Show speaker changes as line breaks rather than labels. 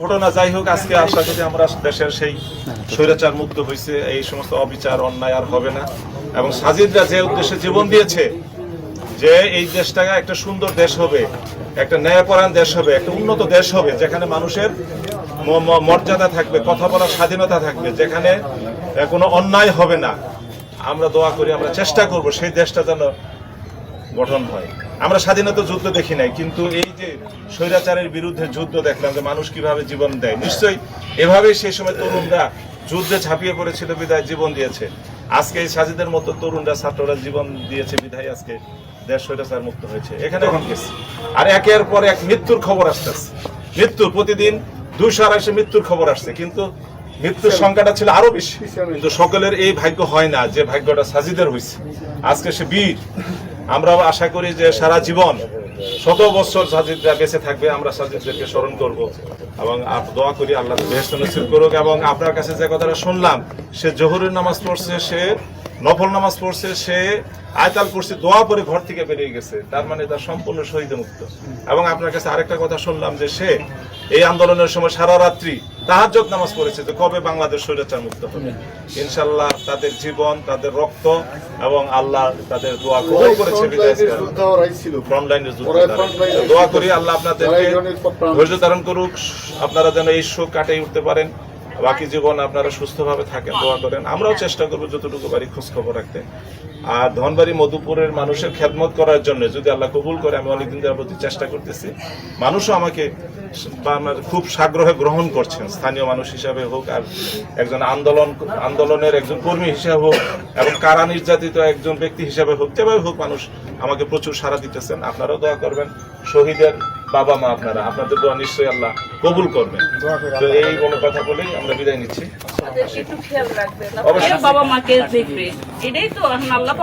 ঘটনা যাই হোক, আজকে আশা করি আমরা দেশের সেই স্বৈরাচার মুক্ত হয়েছে এই সমস্ত অবিচার, অন্যায় আর হবে না। এবং সাজিদরা যে উদ্দেশ্যে জীবন দিয়েছে, যে এই দেশটা একটা সুন্দর দেশ হবে, একটা ন্যায়পরায়ণ দেশ হবে, একটা উন্নত দেশ হবে, যেখানে মানুষের মর্যাদা থাকবে, কথা বলার স্বাধীনতা থাকবে, যেখানে কোনো অন্যায় হবে না। আমরা দোয়া করি, আমরা চেষ্টা করব সেই দেশটা যেন গঠন হয়। আমরা স্বাধীনতা যুদ্ধ দেখি নাই কিন্তু এই যে স্বৈরাচারের বিরুদ্ধে যুদ্ধ দেখলাম যে মানুষ কীভাবে জীবন দেয় নিশ্চয়ই এভাবেই সেই সময় তরুণরা যুদ্ধে ঝাঁপিয়ে পড়েছিল বিদায় জীবন দিয়েছে। আজকে এই সাজিদের মতো তরুণরা ছাত্ররা জীবন দিয়েছে বিধায় আজকে দেশ স্বৈরাচার মুক্ত হয়েছে। এখানে এখন গেছে আর একের পর এক মৃত্যুর খবর আসতেছে। মৃত্যুর প্রতিদিন দুইশো আড়াইশো মৃত্যুর খবর আসছে কিন্তু মৃত্যুর সংখ্যাটা ছিল আরও বেশি। কিন্তু সকলের এই ভাগ্য হয় না যে ভাগ্যটা সাজিদের হয়েছে আজকে সে বীর আমরাও আশা করি যে সারা জীবন শত বছর সাজিদরা বেঁচে থাকবে, আমরা সাজিদদেরকে স্মরণ করব এবং দোয়া করি আল্লাহ বেহেস্ত নসিব করুক এবং আপনার কাছে যে কথাটা শুনলাম, সে জহুরের নামাজ পড়ছে, সে নফল নামাজ পড়ছে, সে আয়তাল করছে দোয়া পরে ঘর থেকে বেরিয়ে গেছে, তার মানে তার সম্পূর্ণ শহীদ মুক্ত। এবং আপনার কাছে আরেকটা কথা শুনলাম যে সে এই আন্দোলনের সময় সারা রাত্রি তাহাজ্জত নামাজ পড়েছে যে কবে বাংলাদেশ স্বৈরাচার মুক্ত হবে। ইনশাল্লাহ তাদের জীবন তাদের রক্ত এবং আল্লাহ তাদের দোয়া কবুল করেছে দোয়া করি আল্লাহ আপনাদেরকে ধৈর্য ধারণ করুক আপনারা যেন এই শোক কাটিয়ে উঠতে পারেন। বাকি জীবন আপনারা সুস্থভাবে থাকেন, দোয়া করেন। আমরাও চেষ্টা করব যতটুকু বাড়ি খোঁজ খবর রাখতে। আর ধনবাড়ি মধুপুরের মানুষের খেদমত করার জন্য যদি আল্লাহ কবুল করে, আমি অনেকদিন যাবত চেষ্টা করতেছি। মানুষও আমাকে আমার খুব সাগ্রহে গ্রহণ করছেন, স্থানীয় মানুষ হিসাবে হোক আর একজন আন্দোলন, আন্দোলনের একজন কর্মী হিসাবে হোক এবং কারা নির্যাতিত একজন ব্যক্তি হিসাবে হোক, যেভাবে হোক মানুষ আমাকে প্রচুর সাড়া দিতেছেন। আপনারাও দোয়া করবেন। শহীদের বাবা মা আপনারা, আপনাদের দোয়া নিশ্চয়ই আল্লাহ কবুল করবেন। তো এই কোনো কথা বলেই আমরা বিদায় নিচ্ছি।
একটু খেয়াল রাখবেন। বাবা মাকে দেখবে। এটাই তো এখন আল্লাহ